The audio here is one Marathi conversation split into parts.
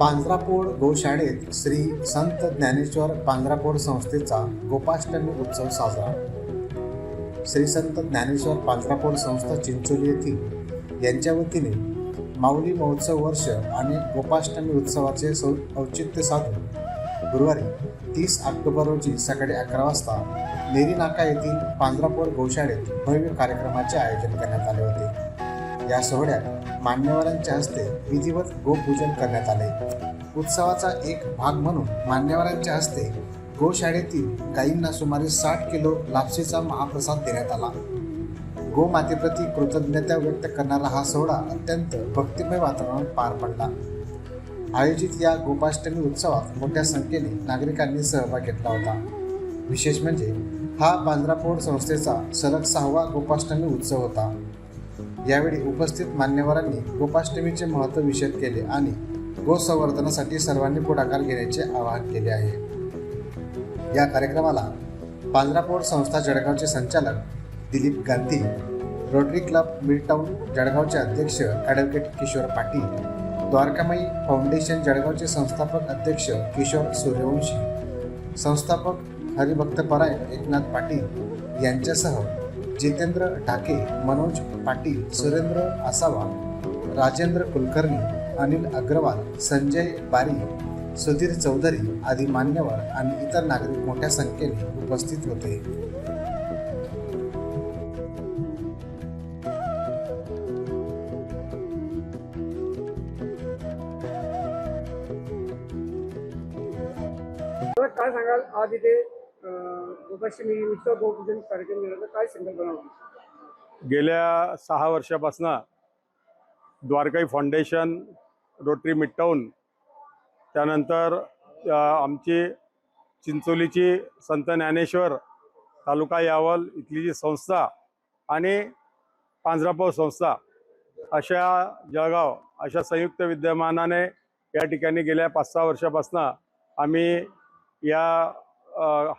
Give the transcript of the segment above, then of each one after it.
पांजरापूर गोशाळेत श्री संत ज्ञानेश्वर पांजरापोळ संस्थेचा गोपाष्टमी उत्सव साजरा. श्री संत ज्ञानेश्वर पांजरापोळ संस्था चिंचोली येथील यांच्या वतीने माऊली महोत्सव वर्ष आणि गोपाष्टमी उत्सवाचे सौ औचित्य साधून गुरुवारी तीस ऑक्टोबर रोजी सकाळी अकरा वाजता नेरीनाका येथील पांजरापूर गोशाळेत भव्य कार्यक्रमाचे आयोजन करण्यात आले होते. या सोहळ्यात मान्यवरांच्या हस्ते विधिवत गोपूजन करण्यात आले. उत्सवाचा एक भाग म्हणून मान्यवरांच्या हस्ते गोशाळेतील गायींना सुमारे साठ किलो लापशीचा महाप्रसाद देण्यात आला. गोमातेप्रती कृतज्ञता व्यक्त करणारा हा सोहळा अत्यंत भक्तिमय वातावरणात पार पडला. आयोजित या गोपाष्टमी उत्सवात मोठ्या संख्येने नागरिकांनी सहभाग घेतला होता. विशेष म्हणजे हा पांजरापोड संस्थेचा सलग सहावा गोपाष्टमी उत्सव होता. यावेळी उपस्थित मान्यवरांनी गोपाष्टमीचे महत्त्व विषद केले आणि गोसंवर्धनासाठी सर्वांनी पुढाकार घेण्याचे आवाहन केले आहे. या कार्यक्रमाला पांजरापोर संस्था जळगावचे संचालक Dilip Gandhi Rotary Club Midtown जळगावचे अध्यक्ष ॲडव्होकेट किशोर पाटील द्वारकामाई फाउंडेशन जळगावचे संस्थापक अध्यक्ष किशोर सूर्यवंशी संस्थापक हरिभक्तपरायण एकनाथ पाटील यांच्यासह जितेंद्र ढाके मनोज पाटील सुरेंद्र आसावा राजेंद्र कुलकर्णी अनिल अग्रवाल संजय बारी सुधीर चौधरी आदी मान्यवर आणि इतर नागरिक मोठ्या संख्येने उपस्थित होते. काय सांगाल? आज इथे मी निमित्त गोपूजन कार्यक्रम घेण्याचा काय संकल्पना होती? गेल्या सहा वर्षापासून द्वारकाई फाउंडेशन रोटरी मिटटाऊन त्यानंतर आमची चिंचोलीची संत ज्ञानेश्वर तालुका यावल इथली जी संस्था आणि पांजरापूर संस्था अशा जळगाव अशा संयुक्त विद्यमानाने या ठिकाणी गेल्या पाच सहा वर्षापासून आम्ही या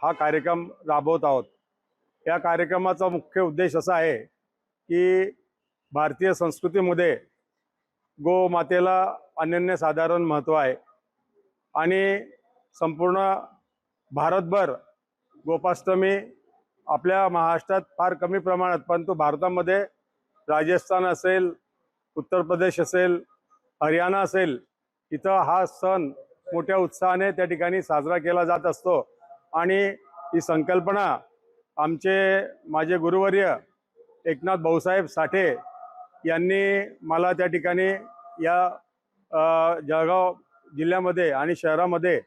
हा कार्यक्रम राबवत आहोत. या कार्यक्रमाचा मुख्य उद्देश असा आहे की भारतीय संस्कृतीमध्ये गोमातेला अनन्यसाधारण महत्त्व आहे आणि संपूर्ण भारतभर गोपाष्टमी आपल्या महाराष्ट्रात फार कमी प्रमाणात परंतु भारतामध्ये राजस्थान असेल उत्तर प्रदेश असेल हरियाणा असेल इथं हा सण मोठ्या उत्साहाने त्या ठिकाणी साजरा केला जात असतो. आणि ही संकल्पना आमचे माझे गुरुवर्य एकनाथ भाऊसाहेब साठे यांनी मला त्या ठिकाणी या जळगाव जिल्ह्यामध्ये आणि शहरामध्ये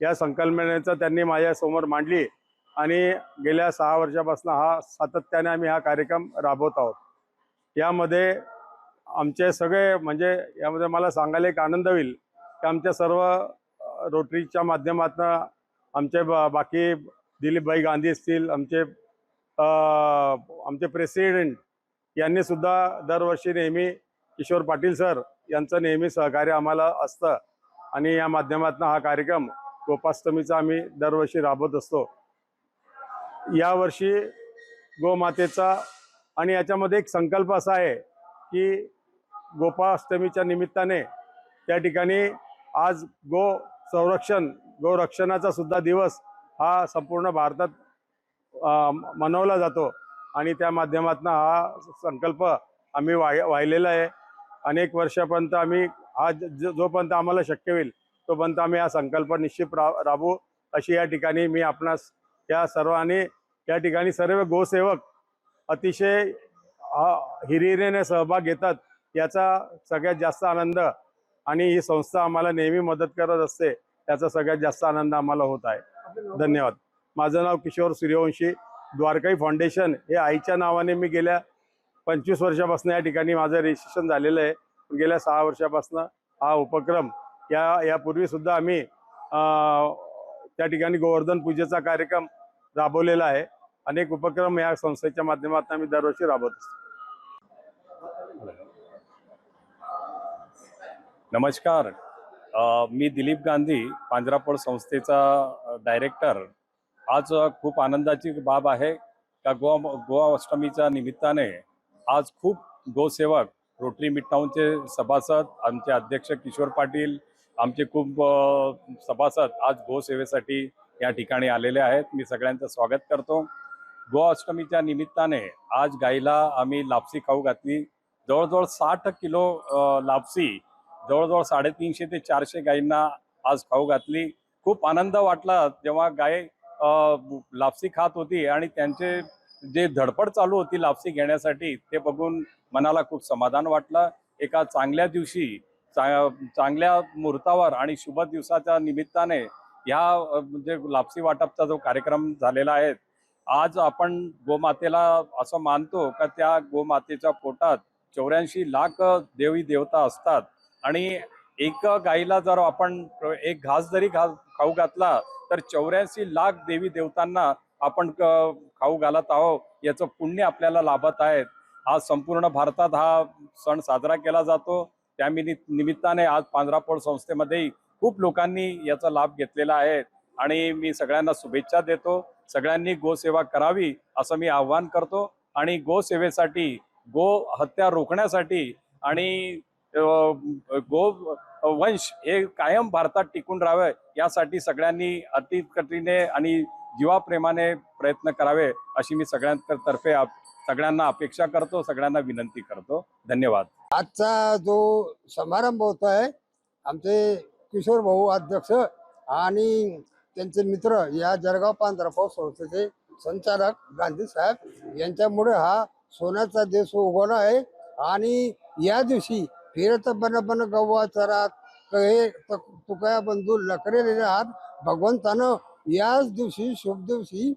या संकल्पनेचं त्यांनी माझ्यासमोर मांडली आणि गेल्या सहा वर्षापासून हा सातत्याने आम्ही हा कार्यक्रम राबवत आहोत. यामध्ये आमचे सगळे म्हणजे यामध्ये मला सांगायला एक आनंद होईल की आमच्या सर्व रोटरीच्या माध्यमातून आमचे बाकी दिलीपभाई गांधी असतील आमचे आमचे प्रेसिडेंट यांनी सुद्धा दरवर्षी नेहमी किशोर पाटील सर यांचं नेहमी सहकार्य आम्हाला असतं. आणि या माध्यमातून हा कार्यक्रम गोपाष्टमीचा आम्ही दरवर्षी राबवत असतो. यावर्षी गोमातेचा आणि याच्यामध्ये एक संकल्प असा आहे की गोपाष्टमीच्या निमित्ताने त्या ठिकाणी आज गो संरक्षण गोरक्षणाचा सुद्धा दिवस हा संपूर्ण भारतात मनवला जातो. आणि त्या माध्यमातून हा संकल्प आम्ही वा वाहिलेला आहे. अनेक वर्षापर्यंत आम्ही हा जोपर्यंत आम्हाला शक्य होईल तोपर्यंत आम्ही हा संकल्प निश्चित रा राबू अशी या ठिकाणी मी आपणास या सर्वांनी या ठिकाणी सर्व गोसेवक अतिशय हा- हिरिरीने सहभाग घेतात याचा सगळ्यात जास्त आनंद. आणि ही संस्था आम्हाला नेहमी मदत करत असते. त्याचा सगळ्यात जास्त आनंद आम्हाला होत आहे. धन्यवाद. माझं नाव किशोर सूर्यवंशी द्वारकाई फाउंडेशन हे आईच्या नावाने मी गेल्या पंचवीस वर्षापासून या ठिकाणी माझं रजिस्ट्रेशन झालेलं आहे. गेल्या सहा वर्षापासून हा उपक्रम या यापूर्वी सुद्धा आम्ही त्या ठिकाणी गोवर्धन पूजेचा कार्यक्रम राबवलेला आहे. अनेक उपक्रम या संस्थेच्या माध्यमातून आम्ही दरवर्षी राबवत असतो. नमस्कार. मी दिलीप गांधी पांजरापळ संस्थेचा डायरेक्टर आज खूप आनंदाची बाब आहे का गोवा गोवा अष्टमीच्या निमित्ताने आज खूप गोसेवक रोटरी मिडटाऊनचे सभासद आमचे अध्यक्ष किशोर पाटील आमचे खूप सभासद आज गोसेवेसाठी या ठिकाणी आलेले आहेत. मी सगळ्यांचं स्वागत करतो. गोवा अष्टमीच्या निमित्ताने आज गाईला आम्ही लापसी खाऊ घातली. जवळजवळ साठ किलो लापसी जवळजवळ साडेतीनशे ते चारशे गायींना आज खाऊ घातली. खूप आनंद वाटला जेव्हा गाय लापसी खात होती आणि त्यांचे जे धडपड चालू होती लापसी घेण्यासाठी ते बघून मनाला खूप समाधान वाटलं. एका चांगल्या दिवशी चा- चांगल्या मुहूर्तावर आणि शुभ दिवसाच्या निमित्ताने ह्या म्हणजे लापसी वाटपचा जो कार्यक्रम झालेला आहे आज आपण गोमातेला असं मानतो का त्या गोमातेच्या पोटात चौऱ्याऐंशी लाख देवी देवता असतात. आणि एक गाईला जर आपण एक घास जरी घास खाऊ घातला तर चौऱ्याऐंशी लाख देवी देवतांना आपण क- खाऊ घालत आहोत याचं पुण्य आपल्याला लाभत आहेत. आज संपूर्ण भारतात हा सण साजरा केला जातो. त्या निमित्ताने आज पांढरापोळ संस्थेमध्ये खूप लोकांनी याचा लाभ घेतलेला आहे. आणि मी सगळ्यांना शुभेच्छा देतो. सगळ्यांनी गोसेवा करावी असं मी आव्हान करतो. आणि गोसेवेसाठी गो हत्या रोखण्यासाठी आणि गो वंश हे कायम भारतात टिकून राहावे यासाठी सगळ्यांनी अतिकटीने आणि जीवाप्रेमाने प्रयत्न करावे अशी मी सगळ्यांतर्फे सगळ्यांना अपेक्षा करतो सगळ्यांना विनंती करतो. धन्यवाद. आजचा जो समारंभ होत आहे आमचे किशोर भाऊ अध्यक्ष आणि त्यांचे मित्र या जळगाव पांढरपाव संस्थेचे संचालक गांधी साहेब यांच्यामुळे हा सोन्याचा देश उगवला आहे. आणि या दिवशी फिरत बन बन गव्वा चरात. कहे तुकया बंधू लकरे आहात भगवंतानं याच दिवशी शुभ दिवशी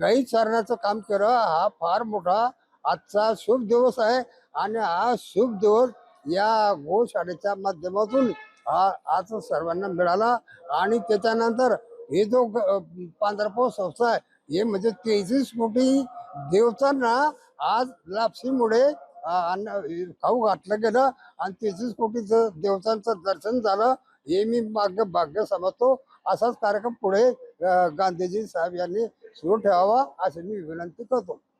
गाई चारण्याचं काम केलं. हा फार मोठा आजचा शुभ दिवस आहे. आणि हा शुभ दिवस या गोशाळेच्या माध्यमातून हा आज सर्वांना मिळाला. आणि त्याच्यानंतर हे जो ग- संस्था आहे हे म्हणजे तेहतीस कोटी देवतांना आज लापसीमुळे अन्न खाऊ घातलं गेलं आणि तेहतीस कोटीचं देवतांचं दर्शन झालं हे मी भाग्य भाग्य समजतो. असाच कार्यक्रम पुढे गांधीजी साहेब यांनी सुरू ठेवावा अशी मी विनंती करतो.